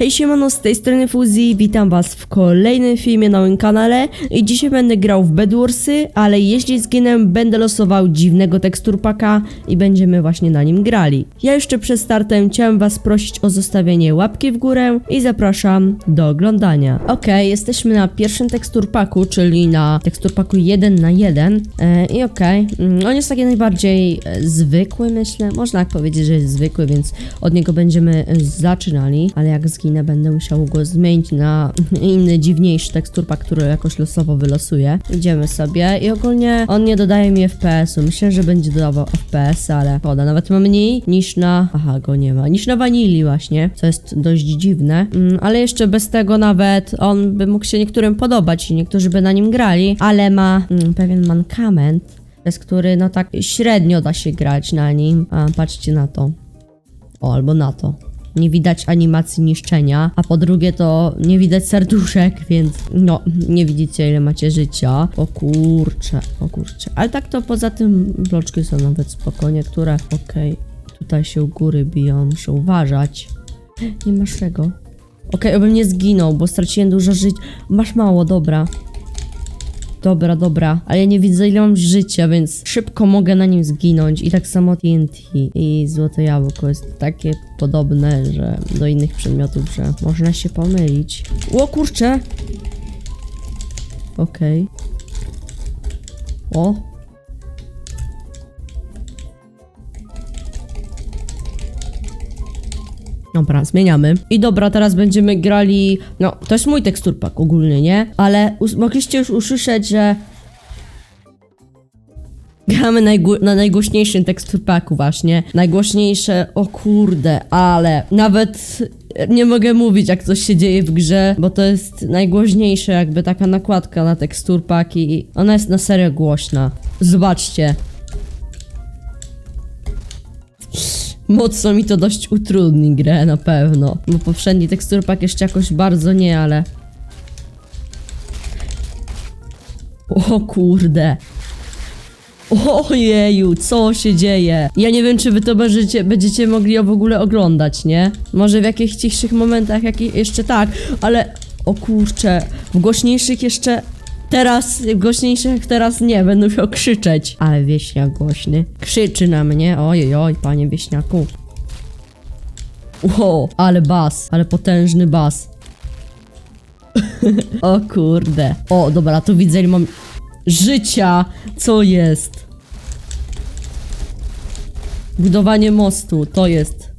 Hej siemano, z tej strony Fuzji, witam was w kolejnym filmie na moim kanale i dzisiaj będę grał w Bedwarsy, ale jeśli zginę, będę losował dziwnego teksturpaka i będziemy właśnie na nim grali. Ja jeszcze przed startem chciałem was prosić o zostawienie łapki w górę i zapraszam do oglądania. Okej, jesteśmy na pierwszym teksturpaku, czyli na teksturpaku 1 na 1 e, i okej, mm, on jest taki najbardziej e, zwykły myślę, można tak powiedzieć, że jest zwykły, więc od niego będziemy e, zaczynali, ale jak zginę będę musiał go zmienić na inny, dziwniejszy teksturpak, który jakoś losowo wylosuje. Idziemy sobie i ogólnie on nie dodaje mi FPS-u, myślę, że będzie dodawał FPS, ale szkoda, nawet ma mniej niż na... aha, go nie ma, niż na wanili właśnie, co jest dość dziwne, mm, ale jeszcze bez tego nawet on by mógł się niektórym podobać i niektórzy by na nim grali, ale ma mm, pewien mankament, przez który no tak średnio da się grać na nim. A, patrzcie na to. O, albo na to. Nie widać animacji niszczenia, a po drugie to nie widać serduszek, więc no, nie widzicie ile macie życia. O kurcze, o kurcze. Ale tak to poza tym bloczki są nawet spokojnie, które, okej, tutaj się u góry biją, muszę uważać. Nie masz tego. Okej, obym nie zginął, bo straciłem dużo żyć. Masz mało, dobra. Dobra, dobra, ale ja nie widzę ile mam życia, więc szybko mogę na nim zginąć. I tak samo TNT i złote jabłko jest takie podobne, że do innych przedmiotów, że można się pomylić. O kurczę! Okej. O! Dobra, zmieniamy. I dobra, teraz będziemy grali. No, to jest mój teksturpak ogólnie, nie? Ale mogliście już usłyszeć, że. Gramy na najgłośniejszym teksturpaku, właśnie. Najgłośniejsze, o kurde, ale nawet nie mogę mówić, jak coś się dzieje w grze, bo to jest najgłośniejsze, jakby taka nakładka na teksturpak i ona jest na serio głośna. Zobaczcie. Mocno mi to dość utrudni grę na pewno. Bo poprzedni teksturpak jeszcze jakoś bardzo nie, ale... O kurde. Ojeju, co się dzieje? Ja nie wiem, czy wy to będziecie, będziecie mogli w ogóle oglądać, nie? Może w jakichś cichszych momentach, jak jeszcze tak, ale... O kurcze, w głośniejszych jeszcze... Teraz, w głośniejszych teraz nie, będę musiał krzyczeć. Ale wieśniak głośny. Krzyczy na mnie, ojej, oj, panie wieśniaku. Ło, ale bas, ale potężny bas. o kurde. O, dobra, tu widzę, ile mam życia. Co jest? Budowanie mostu, to jest.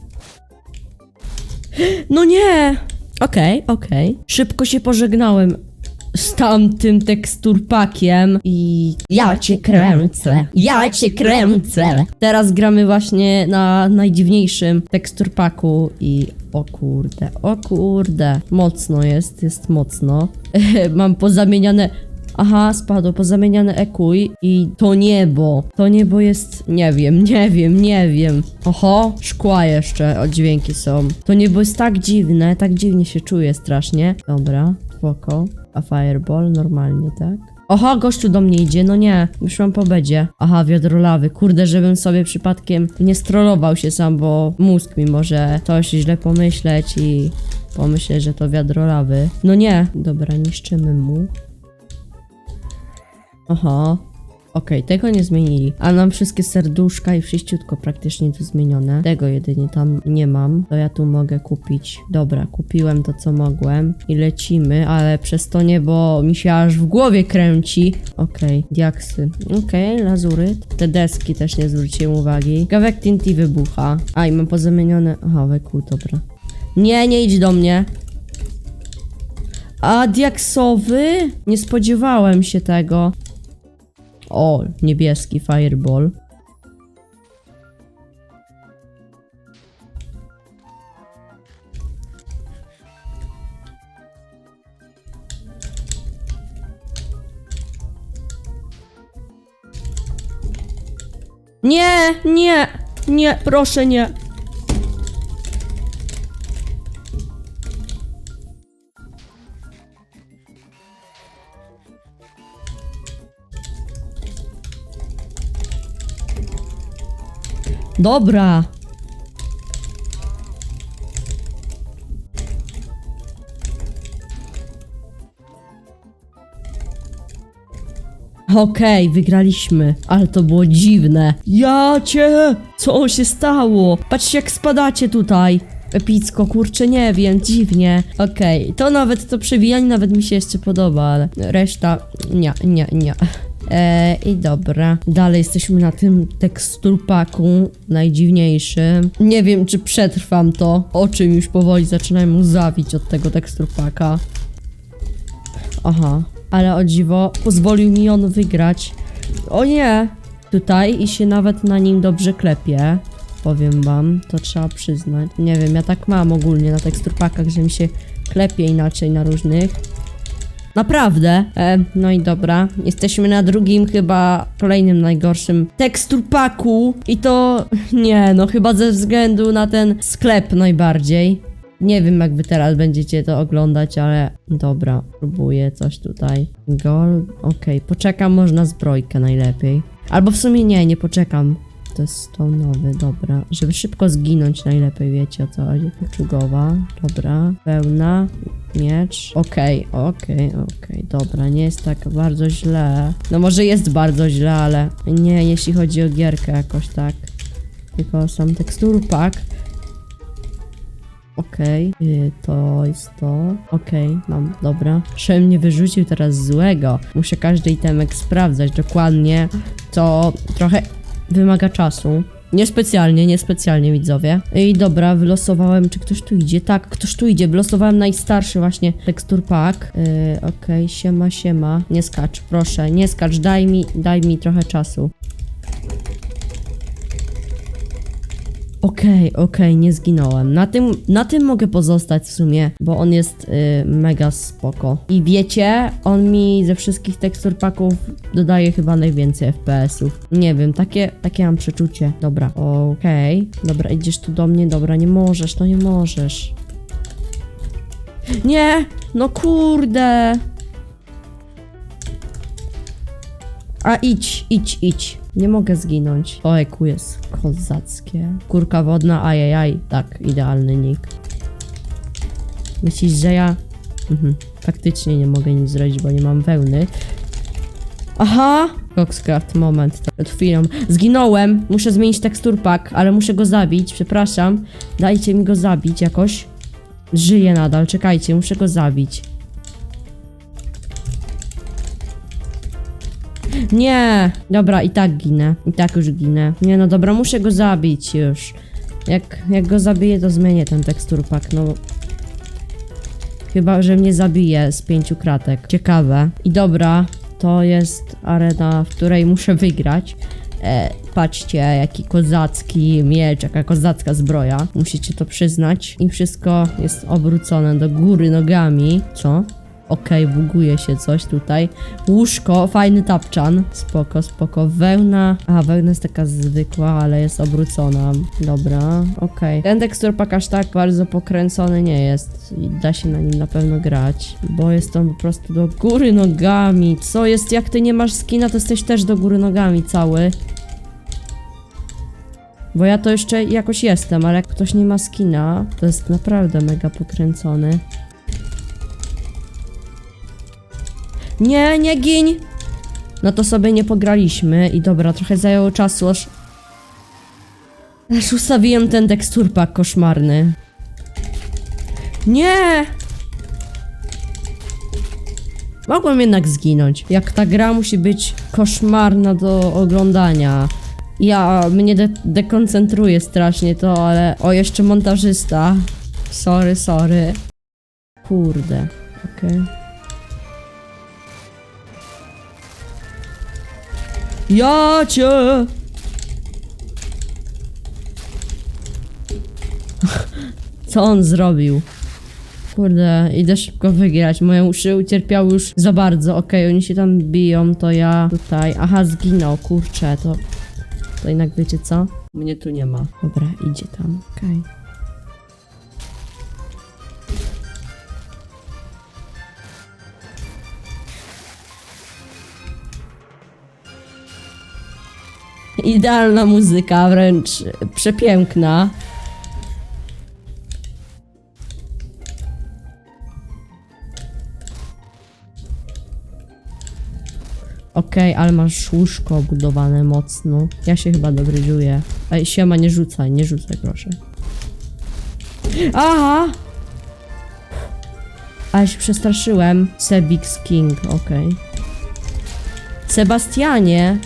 No nie! Okej, okej. Szybko się pożegnałem z tamtym teksturpakiem i ja cię kręcę, ja cię kręcę. Teraz gramy właśnie na najdziwniejszym teksturpaku i o kurde, o kurde, mocno jest, jest mocno. Mam pozamieniane Aha, spadło, pozamieniane ekuj i to niebo. To niebo jest, nie wiem, nie wiem, nie wiem. Oho, szkła jeszcze, o dźwięki są. To niebo jest tak dziwne, tak dziwnie się czuję strasznie. Dobra, spoko. A fireball normalnie, tak? Oho, gościu do mnie idzie, no nie, wyszłam po bedzie. Aha, wiadro lawy, kurde, żebym sobie przypadkiem nie strollował się sam, bo mózg mi może coś źle pomyśleć i pomyśleć, że to wiadro lawy. No nie, dobra, niszczymy mu. Aha. Okej, tego nie zmienili. A nam wszystkie serduszka i wszyściutko praktycznie to zmienione. Tego jedynie tam nie mam. To ja tu mogę kupić. Dobra, kupiłem to co mogłem. I lecimy, ale przez to niebo mi się aż w głowie kręci. Okej, diaksy. Okej, lazury. Te deski też nie zwróciłem uwagi. Gawek TNT wybucha. A, i mam pozamienione... Aha, weku, dobra. Nie, nie idź do mnie. A diaksowy? Nie spodziewałem się tego. O, niebieski fireball. Nie, nie, nie, proszę nie. Dobra. Okej, okay, wygraliśmy, ale to było dziwne. Ja cię! Co się stało? Patrzcie jak spadacie tutaj. Epicko, kurczę, nie wiem, dziwnie. Okej, okay, to nawet to przewijanie nawet mi się jeszcze podoba, ale reszta... Nie, nie, nie. E, I dobra, dalej jesteśmy na tym teksturpaku najdziwniejszym. Nie wiem, czy przetrwam to. Oczy mi już powoli zaczynają łzawić od tego teksturpaka. Aha, ale o dziwo, pozwolił mi on wygrać. O nie! Tutaj i się nawet na nim dobrze klepie. Powiem wam, to trzeba przyznać. Nie wiem, ja tak mam ogólnie na teksturpakach, że mi się klepie inaczej na różnych. Naprawdę. E, no i dobra. Jesteśmy na drugim, chyba kolejnym najgorszym teksturpaku. I to nie, no chyba ze względu na ten sklep najbardziej. Nie wiem, jak wy teraz będziecie to oglądać, ale dobra, próbuję coś tutaj. Gol, okej, poczekam, można zbrojkę najlepiej. Albo w sumie nie, nie poczekam. To jest to nowy, dobra. Żeby szybko zginąć najlepiej, wiecie o co chodzi. Poczugowa, dobra. Pełna, miecz. Okej, okej, okej, dobra, nie jest tak bardzo źle. No może jest bardzo źle, ale nie, jeśli chodzi o gierkę jakoś tak. Tylko sam teksturpak. Okej, y, to jest to. Okej, mam, dobra. Szem nie wyrzucił teraz złego. Muszę każdy itemek sprawdzać dokładnie. To trochę wymaga czasu. Niespecjalnie, niespecjalnie widzowie. I dobra, wylosowałem, czy ktoś tu idzie? Tak, ktoś tu idzie. Wylosowałem najstarszy właśnie tekstur pack. Yy, Okej, siema, siema. Nie skacz, proszę, nie skacz, daj mi, daj mi trochę czasu. Okej, okej, nie zginąłem. Na tym, na tym mogę pozostać w sumie, bo on jest y, mega spoko. I wiecie, on mi ze wszystkich tekstur paków dodaje chyba najwięcej FPS-ów. Nie wiem, takie, takie mam przeczucie. Dobra, okej. Dobra, idziesz tu do mnie? Dobra, nie możesz, no nie możesz. Nie! No kurde! A idź, idź, idź. Nie mogę zginąć. Ojku, jest kozackie. Kurka wodna, ajajaj. Tak, idealny nick. Myślisz, że ja... Mhm. Faktycznie nie mogę nic zrobić, bo nie mam wełny. Aha! Coxcraft, moment. Przed chwilą. Zginąłem! Muszę zmienić teksturpak, ale muszę go zabić, przepraszam. Dajcie mi go zabić jakoś. Żyję nadal, czekajcie, muszę go zabić. Nie! Dobra, i tak ginę. I tak już ginę. Nie no dobra, muszę go zabić już. Jak, jak go zabiję, to zmienię ten teksturpak, no. Chyba, że mnie zabije z pięciu kratek. Ciekawe. I dobra, to jest arena, w której muszę wygrać. E, patrzcie, jaki kozacki miecz, jaka kozacka zbroja. Musicie to przyznać. I wszystko jest obrócone do góry nogami. Co? Okej, buguje się coś tutaj. Łóżko, fajny tapczan. Spoko, spoko. Wełna. A, wełna jest taka zwykła, ale jest obrócona. Dobra, okej. Ten teksturpak aż tak bardzo pokręcony nie jest. I da się na nim na pewno grać. Bo jest on po prostu do góry nogami. Co jest, jak ty nie masz skina, to jesteś też do góry nogami cały. Bo ja to jeszcze jakoś jestem, ale jak ktoś nie ma skina, to jest naprawdę mega pokręcony. Nie, nie gin! No to sobie nie pograliśmy i dobra, trochę zajęło czasu, aż... Aż ustawiłem ten teksturpak koszmarny. Nie! Mogłem jednak zginąć. Jak ta gra musi być koszmarna do oglądania. Ja mnie de dekoncentruje strasznie to, ale... O, jeszcze montażysta. Sorry, sorry. Kurde. Okej. Ja cię! Co on zrobił? Kurde, idę szybko wygrać. Moje uszy ucierpiały już za bardzo. Okej, oni się tam biją, to ja tutaj. Aha, zginął, kurczę, to. To jednak wiecie co? Mnie tu nie ma. Dobra, idzie tam. Okej. Idealna muzyka, wręcz przepiękna. Okej, ale masz łóżko budowane mocno. Ja się chyba dobrydziuję. Ej, siema, nie rzucaj, nie rzucaj, proszę. Aha! Ale się przestraszyłem. Sebix King, okej. Sebastianie!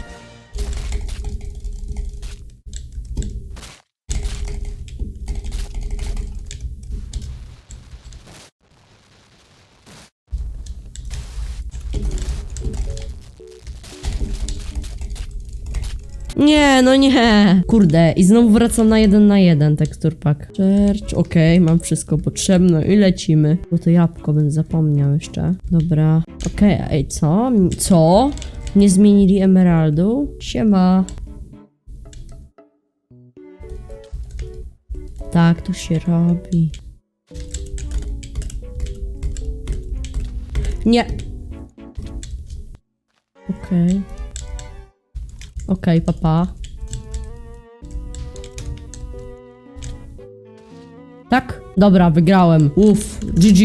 Nie, no nie. Kurde, i znowu wracam na jeden na jeden tekstur pack. Church, okej, mam wszystko potrzebne i lecimy. Bo to jabłko bym zapomniał jeszcze. Dobra. Okej, ej, co? Co? Nie zmienili emeraldu? Siema. Tak to się robi. Nie. Okej. Okej, papa. Tak? Dobra, wygrałem. Uff, GG.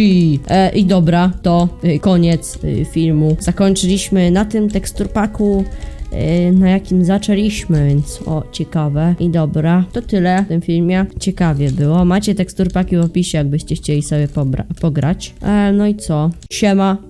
E, I dobra, to y, koniec y, filmu. Zakończyliśmy na tym teksturpaku, y, na jakim zaczęliśmy, więc o, ciekawe. I dobra, to tyle w tym filmie. Ciekawie było. Macie teksturpaki w opisie, jakbyście chcieli sobie pobra- pograć. E, no i co? Siema.